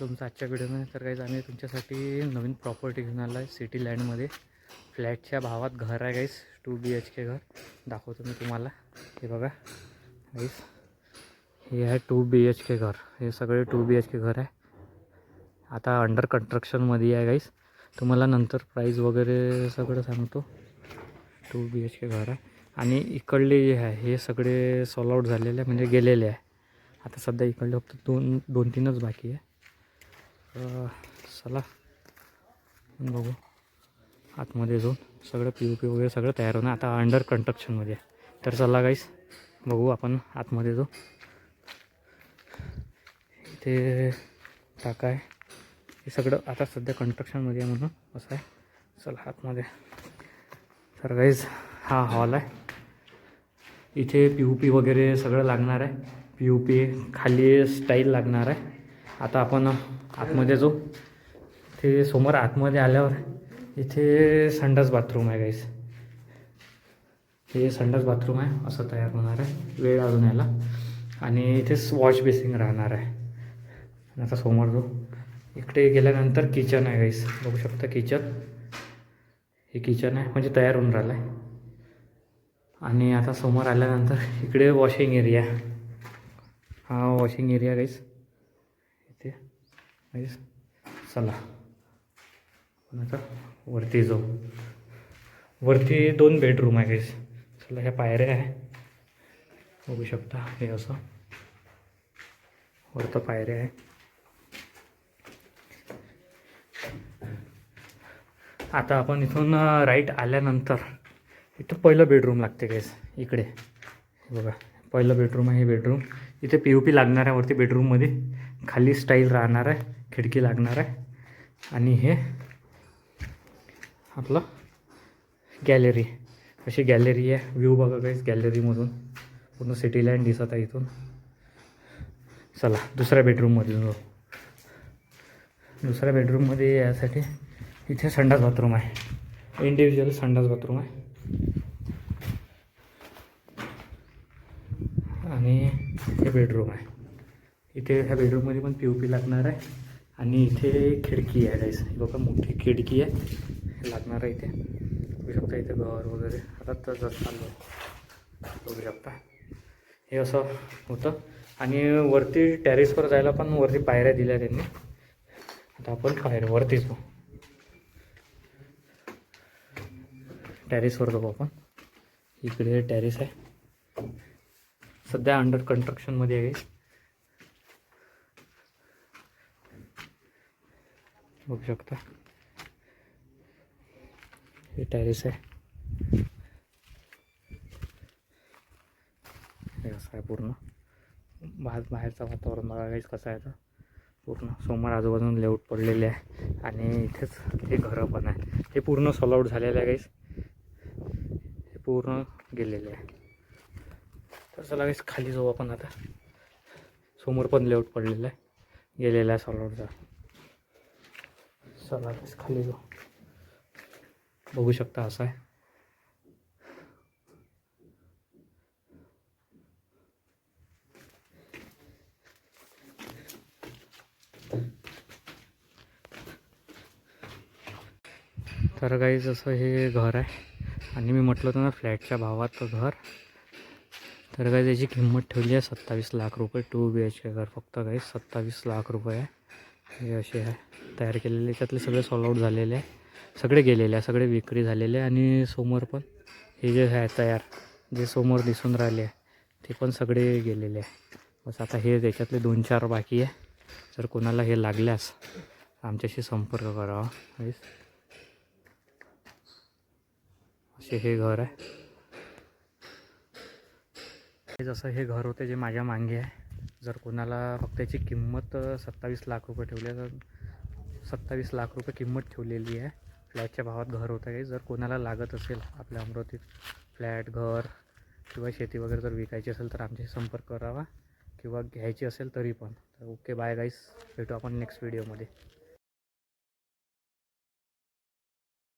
तुमचं आजच्या व्हिडिओमध्ये तर काहीच आम्ही तुमच्यासाठी नवीन प्रॉपर्टी घेऊन आला आहे सिटी लँडमध्ये फ्लॅटच्या भावात घर आहे गाईस टू बी एच के घर. दाखवतो मी तुम्हाला. हे बघा. गाईस हे आहे टू बी एच के घर. हे सगळे टू बी एच के घर आहे. आता अंडर कन्स्ट्रक्शनमध्ये आहे गाईस तुम्हाला नंतर प्राईज वगैरे सगळं सांगतो. टू बी एच के घर आहे. आणि इकडले जे आहे हे सगळे सॉल आउट झालेले आहे म्हणजे गेलेले आहे. आता सध्या इकडले फक्त दोन दोन तीनच बाकी आहे. तर चला. बघू. आतमध्ये जाऊन सगळं पी यू पी वगैरे सगळं तयार होणं आता अंडर कन्स्ट्रक्शनमध्ये आहे. तर चला गाईस बघू आपण आतमध्ये जाऊ. इथे टाका आहे. हे सगळं आता सध्या कन्स्ट्रक्शनमध्ये आहे म्हणून असं आहे. चला आतमध्ये. तर गाईज हा हॉल आहे. इथे पी यू पी वगैरे सगळं लागणार आहे. पी यू पी खाली स्टाईल लागणार आहे. आता आपण आतमध्ये जो ते समोर आतमध्ये आल्यावर इथे संडास बाथरूम आहे गाईस हे संडास बाथरूम आहे असं तयार होणार आहे वेळ अजून याला आणि इथेच वॉश बेसिंग राहणार आहे. आता समोर जो इकडे गेल्यानंतर किचन आहे गाईस बघू शकता किचन. हे किचन आहे म्हणजे तयार होऊन राहिलं आहे आणि आता समोर आल्यानंतर इकडे वॉशिंग एरिया हा वॉशिंग एरिया गाईस इथे. चला. आता वरती जाऊ. वरती दोन बेडरूम आहे गाईस चला ह्या पायऱ्या आहे. बघू शकता हे असं. वरतं पायऱ्या आहे. आता आपण इथून राईट आल्यानंतर इथं पहिलं बेडरूम लागते गाईस इकडे. बघा पहिलं बेडरूम आहे हे बेडरूम इथे पी यू पी लागणार आहे वरती बेडरूममध्ये खाली स्टाईल राहणार आहे. खिडकी लागणार आहे. आणि हे आपलं गॅलरी. अशी गॅलरी आहे. व्ह्यू बघा काहीच गॅलरीमधून पूर्ण सिटी लँड दिसत आहे इथून. चला दुसऱ्या बेडरूममध्ये जाऊ. दुसऱ्या बेडरूममध्ये यासाठी इथे संडास बाथरूम आहे. इंडिव्हिज्युअल संडास बाथरूम आहे. आणि हे बेडरूम आहे. इथे ह्या बेडरूममध्ये पण पी ओ पी लागणार आहे. आणि इथे खिडकी आहे गाईस ही बघा मोठी खिडकी आहे. लागणार आहे इथे. बघू शकता इथे घर वगैरे. आता तर जर चालू आहे. बघू शकता. हे असं होतं. आणि वरती टॅरेसवर जायला पण वरती पायऱ्या दिल्या त्यांनी. आता आपण पायऱ्या वरती जाऊ. टॅरिसवर जाऊ आपण. इकडे टॅरेस आहे. सध्या अंडर कन्स्ट्रक्शनमध्ये आहे. बघू शकता. हे टॅरिस आहे. हे असं आहे पूर्ण. बाहेर बाहेरचं वातावरण बघा काहीच कसं आहे तर पूर्ण समोर आजूबाजून लेआउट पडलेले आहे. आणि इथेच हे घरं पण आहे. हे पूर्ण सॉलआउट झालेलं आहे काहीच हे पूर्ण गेलेले आहे. तर चला काहीच खाली जाऊ आपण आता. समोर पण लेआउट पडलेलं आहे. गेलेला आहे सॉलआउटचा चला खाली जाऊ. बघू शकता असं आहे. तर काही जसं हे घर आहे. आणि मी म्हटलं होतं ना फ्लॅटच्या भावात घर. तर काही त्याची किंमत ठेवली आहे सत्तावीस लाख रुपये. टू बी एच के घर फक्त काही सत्तावीस लाख रुपये आहे. हे असे आहे. तयार केलेले. त्यातले सगळे सॉल आऊट झालेले आहे. सगळे गेलेले आहे. सगळे विक्री झालेले आहे. आणि समोर पण हे जे आहे तयार जे समोर दिसून राहिले आहे ते पण सगळे गेलेले आहे. बस आता हे त्याच्यातले दोन चार बाकी आहे. जर कोणाला हे लागल्यास आमच्याशी संपर्क करावा असे हे घर आहे. हे जसं हे घर होते जे माझ्या मागे आहे. जर कोणाला फक्त याची किंमत सत्तावीस लाख रुपये ठेवली तर सत्तावीस लाख रुपये किंमत ठेवलेली आहे. फ्लॅटच्या भावात घर होतं आहे जर कोणाला लागत असेल आपल्या अमरावतीत फ्लॅट घर किंवा शेती वगैरे जर विकायची असेल तर आमच्याशी संपर्क करावा किंवा घ्यायची असेल तरी पण. तर ओके बाय गाईस भेटू आपण नेक्स्ट व्हिडिओमध्ये